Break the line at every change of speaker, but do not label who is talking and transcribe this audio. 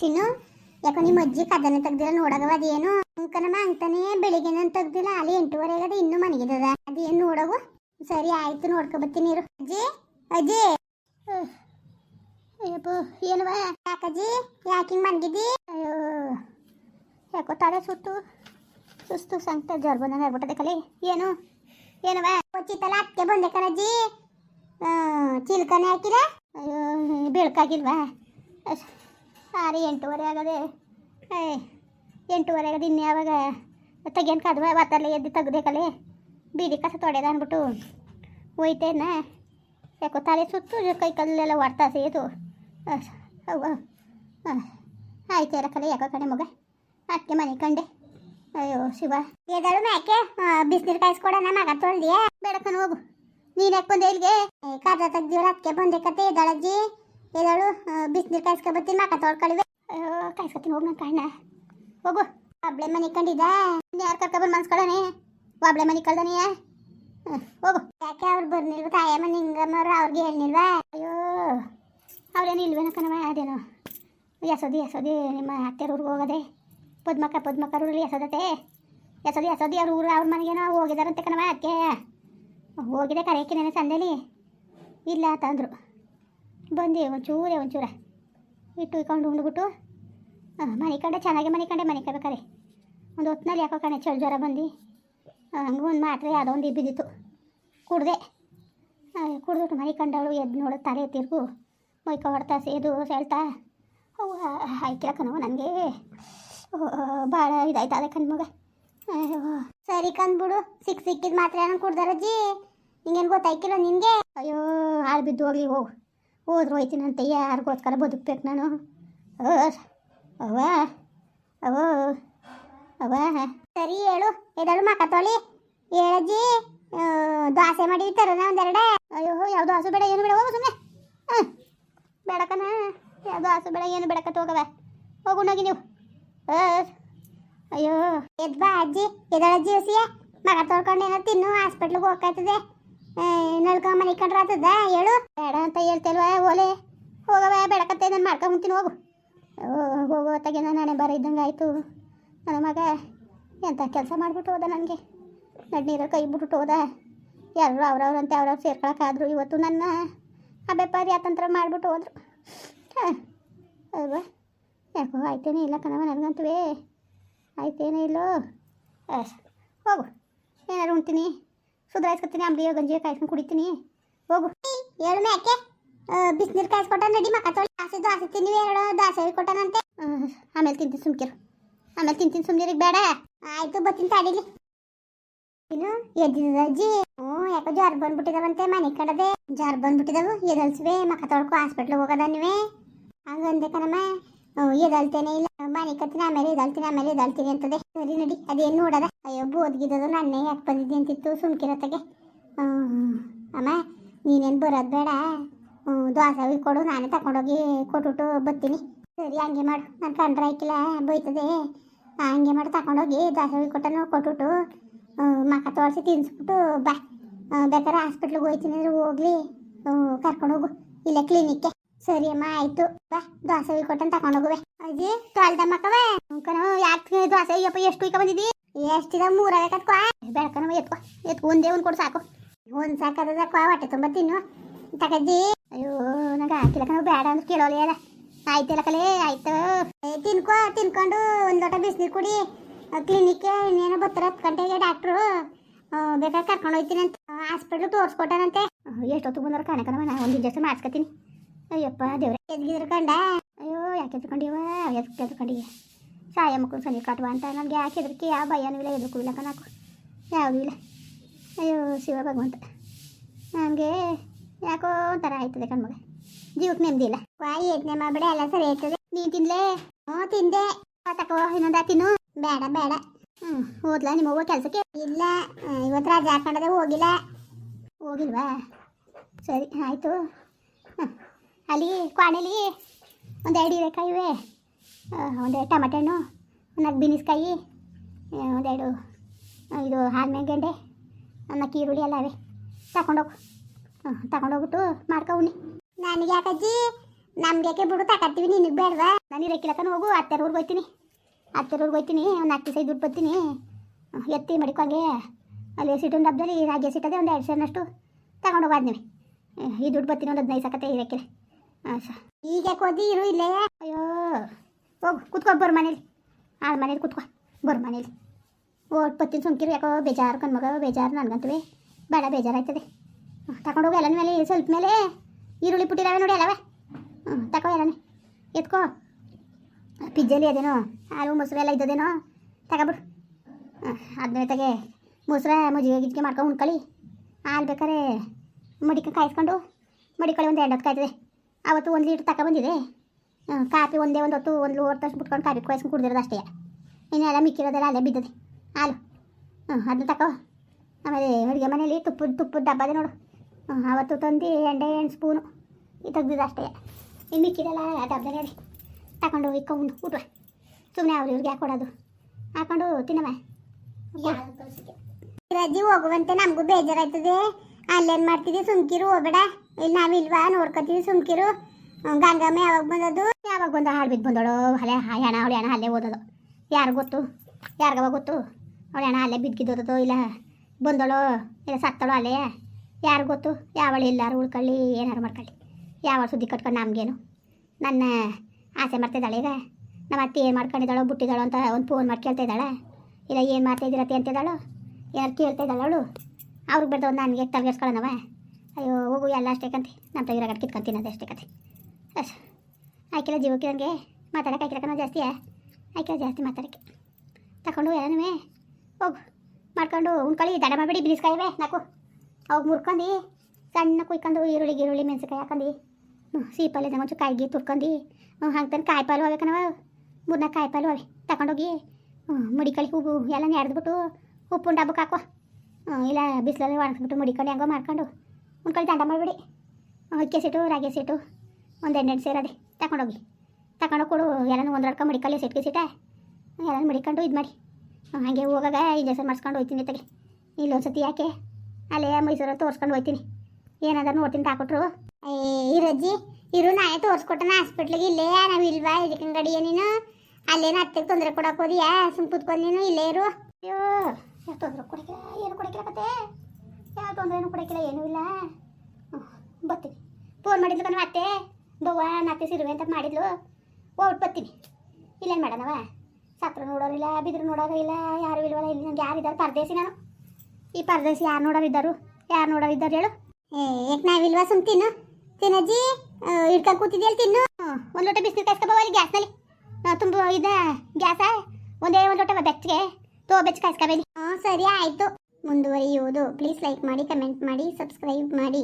ಚಿನ್ನು ಯಾಕೋ ನಿಮ್ಮ ಅಜ್ಜಿ ಕದನ ತೆಗ್ದಿಲ್ಲ, ನೋಡಗವ ಅದೇನು ಅಂಕನ ಅಂತಾನೆ ಬೆಳಿಗ್ಗೆ ನಾನು ತೆಗ್ದಿಲ್ಲ, ಅಲ್ಲಿ ಎಂಟೂವರೆಗೆ ಆಗದ ಇನ್ನೂ ಮನೆಗಿದದ ಅದೇನು ನೋಡವು ಸರಿ ಆಯ್ತು, ನೋಡ್ಕೊಬತ್ತೀನಿ ಇರು. ಅಜ್ಜಿ ಅಜ್ಜಿ. ಏನವ? ಯಾಕಜ್ಜಿ, ಯಾಕೆ ಹಿಂಗೆ ಮನ್ಗಿದ್ದಿ? ಅಯ್ಯೋ, ಯಾಕೋ ತಲೆ ಸುತ್ತು, ಸುಸ್ತು ಸಂಕಟ, ಜ್ವರ ಬಂದಂಗೆ ಆಗ್ಬಿಟ್ಟದೆ ಕಲಿ. ಏನು? ಏನವ? ಕೊಚ್ಚಿತ್ತಲ್ಲ ಅತ್ತೆ ಬಂದೆ ಕಣಜ್ಜಿ. ಚಿಲ್ಕನೆ ಹಾಕಿರ ಅಯ್ಯೋ, ಬೆಳ್ಕಾಗಿಲ್ವಾ? ಅಸ್- ಆರು ಎಂಟೂವರೆ ಆಗದೆ. ಏಯ್ ಎಂಟೂವರೆ ಆಗದೆ ಇನ್ನು ಯಾವಾಗ? ತೆಗಿಯನ್ ಕದ್ವ ಬತ್ತಲ್ಲ ಎದ್ದು ತೆಗ್ದೇಕಲೆ. ಬೀದಿ ಕಸ ತೊಡೆದ ಅಂದ್ಬಿಟ್ಟು ಹೋಯ್ತೇನೆ? ಯಾಕೋ ತಲೆ ಸುತ್ತು ಕೈ ಕಲ್ಲೆಲ್ಲ ಹೊಡ್ತಾ ಸೇತು ಆಯ್ತು ಕಲೆ, ಯಾಕೋ ಕಣೆ ಮಗ? ಅಕ್ಕೆ ಮನೆ ಕಂಡೆ. ಅಯ್ಯೋ, ಶಿವ. ಎದಳು ಮ್ಯಾಕೆ? ಬಿಸಿನೀರು ಕಾಯಿಸ್ಕೊಡೋಣ, ಮಗ ತೊಳ್ದಿಯಾ? ಬೇಡಕನ ಹೋಗು. ನೀನು ಯಾಕೆ ಬಂದೆ ಇಲ್ಲಿಗೆ? ಕದ ತೆಗ್ದಿವ್ರ ಅದಕ್ಕೆ ಬಂದೆ ಕತೆ ಎದಳಜ್ಜಿ ಎದಳು ಬಿಸಿನೀರು ಕಾಯಿಸ್ಕೊ ಬರ್ತೀನಿ, ಮಾಕ ತೊಳ್ಕೊಳಿವೆ. ಅಯ್ಯೋ ಕಾಯಿಸ್ಕೊತೀನಿ, ಹೋಗಿ ನನ್ನ ಕಣ್ಣ. ಹೋಗು. ಒಬ್ಳೆ ಮನೆ ಕಂಡಿದ್ದ ಯಾರು ಕರ್ಕೊಬಂದು ಮನ್ಸ್ಕೊಳನೆ ಒಬ್ಳೆ ಮನೆ ಕಳ್ದನೆಯ? ಹೋಗು. ಯಾಕೆ ಅವ್ರು ಬರ್ನಿಲ್ವ ತಾಯಮ್ಮ, ನಿಂಗಮ್ಮವ್ರು ಅವ್ರಿಗೆ ಹೇಳಿಲ್ವಾ ಅಯ್ಯೋ, ಅವ್ರೇನು ಇಲ್ವೇನ ಕಣವ ಅದೇನೋ. ಎಸೋದಿ ಎಸೋದಿ ನಿಮ್ಮ ಅತ್ತೆರ ಊರಿಗೆ ಹೋಗೋದೆ. ಪದ್ಮಕ್ಕ ಪದ್ಮಕರು ಊರಲ್ಲಿ ಎಸೋದತೆ ಎಸೋದಿ ಎಸೋದಿ ಅವ್ರ ಊರು, ಅವ್ರ ಮನೆಗೇನೋ ಹೋಗಿದಾರಂತೆ ಕಣವ ಅತ್ತೆ ಹೋಗಿದೆ ಕರೆಯಕ್ಕೆ ನೆನೆ ಸಂದೇಲಿ. ಇಲ್ಲ ಅಂತಂದರು ಬಂದೆ, ಒಂಚೂರೇ, ಒಂಚೂರ. ಇಟ್ಟು ಇಟ್ಕೊಂಡು ಉಂಡ್ಬಿಟ್ಟು ಮನೆ ಕಂಡೆ, ಚೆನ್ನಾಗಿ ಮನೆ ಕಂಡೆ, ಮನೆ ಒಂದು ಹೊತ್ತಿನಲ್ಲಿ ಯಾಕೋ ಕಣೆ, ಚಳಿ ಜ್ವರ ಬಂದು ಹಂಗೆ ಒಂದು ಮಾತ್ರೆ ಯಾವುದೋ ಒಂದು ಬಿದ್ದಿತ್ತು ಕುಡ್ದೆ. ಕುಡ್ದು ಮನೆ ಕಂಡವಳು ಎದ್ದು ನೋಡು, ತಲೆ ತಿರುಗು, ಮೊಯ್ಕ ಹೊಡ್ತಾ, ಸೇದು, ಸೆಳ್ತಾ. ಅವು ಕಣವ ನನಗೆ ಭಾಳ ಇದಾಯ್ತು ಅದೇ ಕಣ್ಮಗ ಅಯ್ಯೋ ಸರಿ ಕಂದ್ಬಿಡು ಸಿಕ್ ಸಿಕ್ಕಿದ ಮಾತ್ರ ಏನೋ ಕುಡ್ದಾರಜ್ಜಿ ನಿಂಗೇನು ಗೊತ್ತಾಯ್ಕಿಲ್ಲ ನಿನಗೆ? ಅಯ್ಯೋ, ಹಾಳು ಬಿದ್ದು ಹೋಗ್ಲಿ, ಹೋಗು. ಹೋಯ್ತೀನಂತೆ ಯಾರಿಗೋಸ್ಕರ ಬದುಕ್ಬೇಕು ನಾನು. ಓ ಅವ್ವ ಅವ ಅವ ಸರಿ ಹೇಳು ಎದಳು ಮಕ್ಕ ತೊಳಿ. ಹೇಳಜ್ಜಿ ದ್ವಾಸೆ ಮಾಡಿ ತರೋಣ ಒಂದೆರಡೆ. ಅಯ್ಯೋ ಯಾವ ದೋಸೆ ಬೇಡ, ಏನು ಬೇಡ, ಹೋಗು ಸುಮ್ಮನೆ ಹಾಂ ಬೇಡಕನ ಯಾವ ದೋಸೆ ಬೇಡ, ಏನು ಬೇಡಕತ್ತ ಹೋಗವ ಹೋಗುಣೋಗಿ ನೀವು. ಅಯ್ಯೋ. ಎದ್ ಬಾ ಅಜ್ಜಿ, ಎದಳಜ್ಜಿ ಹೊಸಿಯ ಮಗ ತೊಳ್ಕೊಂಡು ಏನೋ ತಿನ್ನು, ಹಾಸ್ಪಿಟ್ಲಿಗೆ ಹೋಗ್ಕಾಯ್ತದೆ. ನಳ್ಕೊಂಡ್ ಮನೆ ಕಂಡ್ರ ಆತದ ಹೇಳು. ಬೇಡ ಅಂತ ಹೇಳ್ತಲ್ವ? ಓಲೆ ಹೋಗವ ಬೆಳಕತ್ತೆ, ನಾನು ಮಾಡ್ಕೊಂಬಂತೀನಿ ಹೋಗು. ಹೋಗೋ ತಗೆ ನಾನು ಬರ ಇದ್ದಂಗೆ ಆಯಿತು. ನನ್ನ ಮಗ ಎಂಥ ಕೆಲಸ ಮಾಡಿಬಿಟ್ಟು ಹೋದ ನನಗೆ. ನಡ್ನೀರ ಕೈ ಬಿಟ್ಬಿಟ್ಟು ಹೋದ. ಎಲ್ಲರೂ ಅವ್ರವ್ರಂತೆ ಅವ್ರವ್ರು ಸೇರ್ಕೊಳಕ್ಕಾದ್ರು ಇವತ್ತು ನನ್ನ ಆ ಬೆಪ್ಪಾರಿ ಅತಂತ್ರ ಮಾಡಿಬಿಟ್ಟು ಹೋದ್ರು. ಹಾಂ, ಅಲ್ವಾ? ಯಾಕೋ ಆಯ್ತೇನೇ ಇಲ್ಲ ಕಣವ ನನಗಂತುವೇ ಆಯ್ತೇನೇ ಇಲ್ಲೋ? ಹೋಗು. ಏನಾರು ಉಣ್ತೀನಿ. ಸುಧಾರಿಸ್ಕೊತೀನಿ ಅಂಬ್ಲಿಯೋ ಗಂಜಿಯೋ ಕಾಯಿಸ್ಕೊಂಡು ಕುಡಿತೀನಿ. ಹೋಗು. ಹೇಳು ಯಾಕೆ? ಬಿಸಿನೀರು ಕಾಯಿಸ್ಕೊಟ್ಟ ನಡಿ ಮಕ್ಕ ತೊಳಿ ದಾಸೆ ದೋಸೆ ತಿನ್ನಿವಿ ಎರಡು ದಾಸೆ ಕೊಟ್ಟನಂತೆ. ಆಮೇಲೆ ತಿಂತೀನಿ ಸುಮ್ಕಿರು. ಆಮೇಲೆ ತಿಂತೀನಿ ಸುಮ್ನಿರಿಗೆ ಬೇಡ. ಆಯ್ತು, ಬರ್ತೀನಿ ತಾಡಿಲಿ. ಇನ್ನು ಎದ್ದಿದ ಅಜ್ಜಿ? ಹ್ಞೂ, ಯಾಕೋ ಜ್ವರ ಬಂದ್ಬಿಟ್ಟಿದವಂತೆ, ಮನೆ ಕಡದೆ. ಜ್ವರ ಬಂದ್ಬಿಟ್ಟಿದವು, ಎದಲ್ಸುವೆ, ಮಕ್ಕ ತೊಳ್ಕೊ ಹಾಸ್ಪಿಟ್ಲಿಗೆ ಹೋಗೋದ ನೀವೇ. ಹಂಗಂದೆ ಕಣಮ್ಮ. ಹ್ಞೂ ಎದಲ್ತೇನೆ ಇಲ್ಲ. ಮನೆ ಕತ್ತೀನಿ ಆಮೇಲೆ ಎದಲ್ತೀನಿ ಆಮೇಲೆ ಎದಲ್ತೀನಿ ಅಂತದೆ. ಸರಿ ನಡಿ, ಅದೇನು ನೋಡದ? ಅಯ್ಯೋ ಬೋದ್ಗಿದ್ದದು ನನ್ನ ಯಾಕೆ ಬಂದಿದ್ದೆ ಅಂತಿತ್ತು ಸುಮ್ಕಿರತ್ತಗೆ ಅಮ್ಮ, ನೀನೇನು ಬರೋದು ಬೇಡ. ದೋಸೆ ಕೊಡು, ನಾನೇ ತಗೊಂಡೋಗಿ ಕೊಟ್ಬಿಟ್ಟು ಬರ್ತೀನಿ. ಸರಿ, ಹಂಗೆ ಮಾಡು. ನಾನು ಕಂಡ್ರೆ ಹಾಕಿಲ್ಲ ಬೈತದೆ. ಹಂಗೆ ಮಾಡಿ, ತಗೊಂಡೋಗಿ ದ್ವಾಸೆ ಕೊಟ್ಟನು ಕೊಟ್ಬಿಟ್ಟು ಮಕ್ಕ ತೋರಿಸಿ ತಿನ್ಸ್ಬಿಟ್ಟು ಬಾ. ಬೇಕಾದ್ರೆ ಹಾಸ್ಪಿಟ್ಲಿಗೆ ಹೋಯ್ತೀನಿ ಅಂದ್ರೆ ಹೋಗ್ಲಿ. ಕರ್ಕೊಂಡು ಹೋಗು. ಇಲ್ಲೇ ಕ್ಲಿನಿಕ್ಗೆ ಸರಿ ಅಮ್ಮ, ಆಯ್ತು. ಬಾ, ದೋಸೆ ಕೊಟ್ಟನ್ ತಗೊಂಡೋಗುವೆ ಅಜ್ಜಿ ತೊಳ್ದ ಮಕ್ಕವೇ ಕಣೋ ಯಾಕೆ ದೋಸೆ? ಅಯ್ಯಪ್ಪ, ಎಷ್ಟು ಇಕ್ಕ ಬಂದಿದ್ದಿ? ಎಷ್ಟಿದ ಮೂರ ಕತ್ಕೋ ಬೆಳಕನ ಎತ್ಕೋ. ಎತ್ಕೊ, ಒಂದೇ ಒಂದು ಕೊಡು ಸಾಕು. ಒಂದು ಸಾಕದ ಕೋ ಹೊಟ್ಟೆ ತುಂಬ ತಿನ್ನು. ತಗಜ್ಜಿ ಅಯ್ಯೋ, ನಂಗೆ ಹಾಕಿಲ್ಲ ಬೇಡ ಅಂದ್ರೆ ಕೇಳೋಲ್ಲ ಆಯ್ತು ಆಯ್ತಲ್ಲ ಕಲೆ, ಆಯ್ತು. ತಿನ್ಕೋ, ತಿನ್ಕೊಂಡು ಒಂದು ಲೋಟ ಬಿಸಿನೀರು ಕುಡಿ. ಕ್ಲಿನಿಕ್ಗೆ ಇನ್ನೇನೋ ಬರ್ತಾರೆ, ಹತ್ತು ಗಂಟೆಗೆ ಡಾಕ್ಟ್ರು ಬೇಕಾದ್ರೆ ಕರ್ಕೊಂಡು ಹೋಗ್ತೀನಿ ಅಂತ. ಹಾಸ್ಪಿಟ್ಲು ತೋರಿಸ್ಕೊಟ್ಟಾನಂತೆ. ಎಷ್ಟೊತ್ತು ಬಂದ್ರೆ ಕಾಣಕ್ಕ ನಾನು ಒಂದು ಇಂಜೆಕ್ಷನ್ ಮಾಡಿಸ್ಕೊತೀನಿ. ಅಯ್ಯಪ್ಪ, ದೇವ್ರೆ. ಎದ್ಗಿದ್ರ ಕಂಡ? ಅಯ್ಯೋ, ಯಾಕೆ ಎದ್ಕೊಂಡಿವ ಎದಕ್ಕೆ ಎದ್ಕೊಂಡಿಗೆ ಸಾಯ ಮಕ್ಕಳು ಸನಿ ಕಾಟುವ ಅಂತ ನನಗೆ ಯಾಕೆ ಹೆದರಿಕೆ? ಯಾವ ಭಯನೂ ಇಲ್ಲ ಎದಕ್ಕೂ ಇಲ್ಲ ಕಣಕು ಯಾವುದೂ ಇಲ್ಲ. ಅಯ್ಯೋ, ಶಿವ ಭಗವಂತ. ನನಗೆ ಯಾಕೋ ಒಂಥರ ಆಯ್ತದೆ ಕಣ್ಮಗ. ಜೀವಕ್ಕೆ ನೆಮ್ಮದಿ ಇಲ್ಲ. ವಾಯಿ ಯಜ್ಞೆ ಮಾಡಬೇಡ, ಎಲ್ಲ ಸರಿ ಆಯ್ತದೆ. ನೀ ತಿನ್ಲೇ? ಹ್ಞೂ, ತಿಂದೆ. ತಕೋ, ಇನ್ನೊಂದ ತಿನ್ನು. ಬೇಡ ಬೇಡ. ಹ್ಞೂ, ಹೋದ್ಲಾ ನಿಮ್ಮ ಹೋಗೋ ಕೆಲಸಕ್ಕೆ? ಇಲ್ಲ, ಇವತ್ತು ರಜೆ ಹಾಕೊಂಡದೆ ಹೋಗಿಲ್ಲ. ಹೋಗಿಲ್ವಾ? ಸರಿ, ಆಯಿತು. ಹಾಂ ಅಲ್ಲಿ ಕ್ವಾಣೆಲಿ ಎರಡು ಹೀರೆಕಾಯಿ ಇವೆ ಒಂದು ಟಮಟೆ ಹಣ್ಣು ನಾಲ್ಕು ಬೀನಿಸ್ಕಾಯಿ ಒಂದೆರಡು ಇದು ಇದು ಹಾಲ್ಮೆಂಗಂಡೆ ನಾಲ್ಕು ಈರುಳ್ಳಿ ಎಲ್ಲ ಅವೆ ತಗೊಂಡೋಗು ಹ್ಞೂ ತಗೊಂಡೋಗ್ಬಿಟ್ಟು ಮಾಡ್ಕೊವ್ನಿ ನನಗೆ ಯಾಕಜ್ಜಿ? ನಮ್ಗೆ ಯಾಕೆ ಬಿಡು ತಕತ್ತೀವಿ ನಿನಗೆ ಬೇಡವಾ? ನಾನು ಇರಕ್ಕಿಲ್ಲಕನ ಹೋಗು ಹೋಗ್ತೀನಿ ಹೋಯ್ತೀನಿ. ಊರಿಗೆ ಹೋಗ್ತೀನಿ ಒಂದು ನಾಲ್ಕು ದಿವಸ ದುಡ್ಡು ಬರ್ತೀನಿ. ಎತ್ತಿ ಮಡಿಕೊಂಗೆ ಅಲ್ಲಿ ಸಿಟ್ಟಿನ ಡಬ್ಬದಲ್ಲಿ ರಾಗಿ ಸಿಟ್ಟದೆ ಒಂದು ಎರಡು ಸೇರಿನಷ್ಟು ತಗೊಂಡು ಹೋಗಾದ್ನಿವಿ ಈ ದುಡ್ಡು ಬರ್ತೀನಿ ಒಂದು ಹದಿನೈದು ಸಕತ್ತೆ ಇರಕ್ಕಿಲ್ಲ ಈಗ ಯಾಕೆ ಇರು ಇಲ್ಲೇ. ಅಯ್ಯೋ. ಹೋಗು, ಕುತ್ಕೊ, ಬರ್ ಮನೇಲಿ. ಆ ಮನೇಲಿ ಕೂತ್ಕೋ, ಬರ್ ಮನೇಲಿ. ಓಟ್ ಪತ್ತಿನ ಸುಮ್ಕಿರು, ಯಾಕೋ ಬೇಜಾರು, ಕಣ್ಮಗ, ಬೇಜಾರು ನನಗಂತೂ ಬೇಡ, ಬೇಜಾರಾಯ್ತದೆ. ತಗೊಂಡೋಗಿ ಎಲ್ಲನ ಮೇಲೆ, ಸ್ವಲ್ಪ ಮೇಲೆ. ಈರುಳ್ಳಿ ಪುಟ್ಟಿದಾವೆ ನೋಡಿ, ಅಲ್ಲವೇ. ಹ್ಞೂ ತಗೋ ಎಲ್ಲನೇ ಎತ್ಕೋ. ಪಿಜ್ಜಲ್ಲಿ ಅದೇನೋ, ಹಾಲು, ಮೊಸರು ಎಲ್ಲ ಇದ್ದದೇನೋ, ತಗೊಬಿಡು. ಅದನ್ನ ತೆಗೆ. ಮೊಸರ, ಮಜ್ಜಿಗೆ, ಗಿಜ್ಜಿಗೆ ಮಾಡ್ಕೊಂಡು ಉಣ್ಕೊಳ್ಳಿ ಹಾಲು ಬೇಕಾರೆ ಮಡಿಕ ಕಾಯಿಸ್ಕೊಂಡು ಮಡಿಕೊಳ್ಳಿ ಒಂದು ಎರಡು ಕಾಯ್ತದೆ. ಅವತ್ತು ಒಂದು ಲೀಟ್ರ್ ತಕ ಬಂದಿದೆ. ಕಾಫಿ ಒಂದೇ ಒಂದು ಹೊತ್ತು ಒಂದು ಲೋರ್ ತಷ್ಟು ಬಿಟ್ಕೊಂಡು ಕಾಫಿ ಕಾಯಿಸ್ಕೊಂಡು ಕುಡ್ದಿರೋದು ಅಷ್ಟೇ. ಇನ್ನೆಲ್ಲ ಮಿಕ್ಕಿರೋದೆಲ್ಲ ಅಲ್ಲೇ ಬಿದ್ದದೆ. ಹಾಲು. ಹ್ಞೂ ಅದನ್ನ ತಕೋ. ಆಮೇಲೆ ಅಡುಗೆ ಮನೇಲಿ ತುಪ್ಪದ ತುಪ್ಪದ ಡಬ್ಬ ಅದೇ ನೋಡು. ಅವತ್ತು ತಂದು ಎಂಡೆ ಎಂಟು ಸ್ಪೂನು. ಈ ತೆಗ್ದಿದ್ದು ಅಷ್ಟೇ. ಇನ್ನು ಮಿಕ್ಕಿದೆಲ್ಲ ಡಬ್ಬದಲ್ಲಿ ಅದೇ. ತಗೊಂಡು ಇಕ್ಕೊಂಡು ಊಟ ಸುಮ್ಮನೆ ಅವ್ರು ಇವ್ರಿಗೆ ಕೊಡೋದು? ಹಾಕೊಂಡು ತಿನ್ನಮ್ಮ. ರಜೆ ಹೋಗುವಂತೆ ನಮಗೂ ಬೇಜಾರಾಯ್ತದೆ. ಅಲ್ಲೇನು ಮಾಡ್ತಿದ್ದೀವಿ ಸುಮ್ಕಿರು, ಹೋಗ್ಬೇಡ. ಇಲ್ಲಿ ನಾವಿಲ್ವಾ ನೋಡ್ಕೊತೀವಿ, ಸುಮ್ಕಿರು. ಗಂಗಮ್ಮ ಯಾವಾಗ ಬಂದದ್ದು? ಯಾವಾಗ ಬಂದ ಹಾಳು ಬಿದ್ದು ಬಂದಳು? ಹಳೆ ಹಣ, ಅವಳು ಹಣ ಅಲ್ಲೇ ಓದೋದು. ಯಾರು ಗೊತ್ತು? ಯಾರಿಗವ ಗೊತ್ತು? ಅವಳು ಹಣ ಅಲ್ಲೇ ಬಿದ್ದಿದ್ದೋದದು ಇಲ್ಲ ಬಂದಳು? ಇಲ್ಲ ಸತ್ತಳು ಅಲ್ಲೇ? ಯಾರು ಗೊತ್ತು? ಯಾವಳು ಎಲ್ಲಾರು ಉಳ್ಕೊಳ್ಳಿ, ಏನಾರು ಮಾಡ್ಕೊಳ್ಳಿ. ಯಾವಳು ಸುದ್ದಿ ಕಟ್ಕೊಂಡು ನಮಗೇನು? ನನ್ನ ಆಸೆ ಮಾಡ್ತಿದ್ದಾಳೆ ಈಗ? ನಮ್ಮ ಅತ್ತೆ ಏನು ಮಾಡ್ಕೊಂಡಿದ್ದಾಳು, ಬಿಟ್ಟಿದ್ದಾಳೋ ಅಂತ ಒಂದು ಫೋನ್ ಮಾಡಿ ಕೇಳ್ತಾ ಇದ್ದಾಳೆ ಇಲ್ಲ ಏನು ಮಾಡ್ತಾ ಇದ್ದೀರತ್ತೆ ಅಂತಿದ್ದಾಳು? ಯಾರು ಕೇಳ್ತಾ ಅವಳು? ಅವ್ರಿಗೆ ಬರ್ದವ್ ನನಗೆ ತಲೆಗೆಡ್ಸ್ಕೊಳ್ಳೋಣವ ಅಯ್ಯೋ ಹೋಗು ಎಲ್ಲ ಅಷ್ಟೇ ಕಂತೆ. ನಮ್ಮ ತೆಗಿರಾಗ ಕಿತ್ಕೊಂತೀನಿ ಅದು ಅಷ್ಟೇ ಕತೆ. ಅಸ್ ಆಯ್ಕೆಲ್ಲ ಜೀವಕ್ಕೆ ನನಗೆ ಮಾತಾಡಕ್ಕೆ ಆಯ್ಕೆಲ್ಲ ಜಾಸ್ತಿ ಆಯ್ಕೆಲ್ಲ ಜಾಸ್ತಿ ಮಾತಾಡೋಕ್ಕೆ. ತಗೊಂಡು ಎಲ್ಲನೂ ಹೋಗು. ಮಾಡ್ಕೊಂಡು ಉಣ್ಕೊಳ್ಳಿ ದಡ ಮಾಡಿಬಿಡಿ ಬೀಸ್ಕಾಯಿವೆ ನಾಕು. ಅವಾಗ ಮುರ್ಕೊಂಡು, ಸಣ್ಣ ಕುಯ್ಕೊಂಡು ಈರುಳ್ಳಿ ಈರುಳ್ಳಿ ಮೆಣಸಿನ್ಕಾಯಿ ಹಾಕೊಂಡು. ಸೀಪಲ್ಲಿ ಒಂಚೂರು ಕಾಯಿಗೆ ತುರ್ಕೊಂಡು. ಹಂಗೆ ತಂದು ಕಾಯಿ ಪಾಲು ಅವೆ ಮೂರು ಮೂರ್ನಾಲ್ಕು ಕಾಯಿ ಪಾಲು ಅವೆ. ತಗೊಂಡೋಗಿ ಮುಡಿಕಳಿ ಹೂವು ಎಲ್ಲ ನೆಡ್ದ್ಬಿಟ್ಟು ಉಪ್ಪು ಡಬ್ಬಕ್ಕೆ ಹಾಕುವ ಇಲ್ಲ, ಬಿಸಿಲಲ್ಲಿ ಒಣಗಿಸ್ಬಿಟ್ಟು ಮುಡಿಕೊಂಡು ಹೆಂಗೋ ಮಾಡ್ಕೊಂಡು ಉಣ್ಕೊಳ್ಳಿ ತಂಡ ಮಾಡಿಬಿಡಿ. ಅಕ್ಕಿ ಸೀಟು ರಾಗಿ ಸೀಟು ಒಂದು ಎಂಟೆಂಟು ಸೇರದೆ ತಗೊಂಡೋಗಿ ತಗೊಂಡು ಕೊಡು, ಎಲ್ಲನೂ ಒಂದರಡ್ಕ ಮುಡಿಕಲ್ಲಿ ಸಿಟ್ಗೆ ಸೀಟೆ ಎಲ್ಲನೂ ಮುಡಿಕೊಂಡು ಇದು ಮಾಡಿ. ಹಾಗೆ ಹೋಗಾಗ ಇಂಜೆಕ್ಷನ್ ಮಾಡಿಸ್ಕೊಂಡು ಹೋಗ್ತೀನಿ ಇಲ್ಲೊಂದು ಇಲ್ಲೊಂದ್ಸತಿ ಯಾಕೆ? ಅಲ್ಲೇ ಮೈಸೂರಲ್ಲಿ ತೋರಿಸ್ಕೊಂಡು ಹೋಗ್ತೀನಿ ಏನಾದ್ರು ನೋಡ್ತೀನಿ ತಾಕೊಟ್ರು. ರಜ್ಜಿ ಇರು ನಾನೇ ತೋರಿಸ್ಕೊಟ್ಟನ ಹಾಸ್ಪಿಟ್ಲಿಗೆ. ಇಲ್ಲೇ ನಾವು ಇಲ್ವಾ? ಇದಕ್ಕೆ ಗಡಿಯ ನೀನು? ಅಲ್ಲೇನು ಅತ್ತೆಗೆ ತೊಂದರೆ ಕೊಡಕ್ಕೆ ಹೋದಿಯಾ? ಸುಮ್ ಕೂತ್ಕೊಂಡು ನೀನು, ಇಲ್ಲೇ ಇರು. ಅಯ್ಯೋ. ಯಾವ ತೊಂದರೆ ಏನು ಕೊಡಕ್ಕಿಲ್ಲ ಮತ್ತೆ? ಯಾವ ತೊಂದರೆನೂ ಕೊಡಕ್ಕಿಲ್ಲ ಏನೂ ಇಲ್ಲ. ಬರ್ತೀನಿ. ಫೋನ್ ಮಾಡಿದ್ಲು ಕಣ ಮತ್ತೆ ಬವ್ವ ನಾತೆ ಸಿರುವೆ ಅಂತ ಮಾಡಿದ್ಲು. ಓಟ್ ಬರ್ತೀನಿ. ಇಲ್ಲೇನು ಮಾಡೋಣವ? ಸತ್ರ ನೋಡೋರಿಲ್ಲ ಬಿದ್ರು ನೋಡೋರು ಇಲ್ಲ, ಯಾರು ಇಲ್ವಲ್ಲ, ಇಲ್ಲಿ ನಂಗೆ ಯಾರಿದ್ದಾರೆ ಪರದೇಶಿ ನಾನು. ಈ ಪರದೇಶಿ ಯಾರು ನೋಡೋರು ಇದ್ದರು? ಯಾರು ನೋಡೋರು ಇದ್ದಾರೆ ಹೇಳು. ಏಕ್ ನಾವಿಲ್ವಾ ಸುಮ್ ತಿನ್ನು? ತಿನ್ನಜ್ಜಿ. ಇಡ್ಕೊಂಡು ಕೂತಿದ್ಯಲ್ಲ ತಿನ್ನು. ಒಂದು ಲೋಟ ಬಿಸಿನೀರು ಕಾಯಿಸ್ಕೊಬೋ ಅಲ್ಲಿ ಗ್ಯಾಸ್ನಲ್ಲಿ. ತುಂಬ ಇದ ಗ್ಯಾಸ? ಒಂದೇ ಒಂದು ಲೋಟ ಬೆಚ್ಚಗೆ. ತೋ ಬೆಚ್ಚ ಕಾಯಿಸ್ಕೋಬೇಡಿ ಹಾಂ ಸರಿ ಆಯಿತು. ಮುಂದುವರಿಯುವುದು. ಪ್ಲೀಸ್ ಲೈಕ್ ಮಾಡಿ ಕಮೆಂಟ್ ಮಾಡಿ ಸಬ್ಸ್ಕ್ರೈಬ್ ಮಾಡಿ.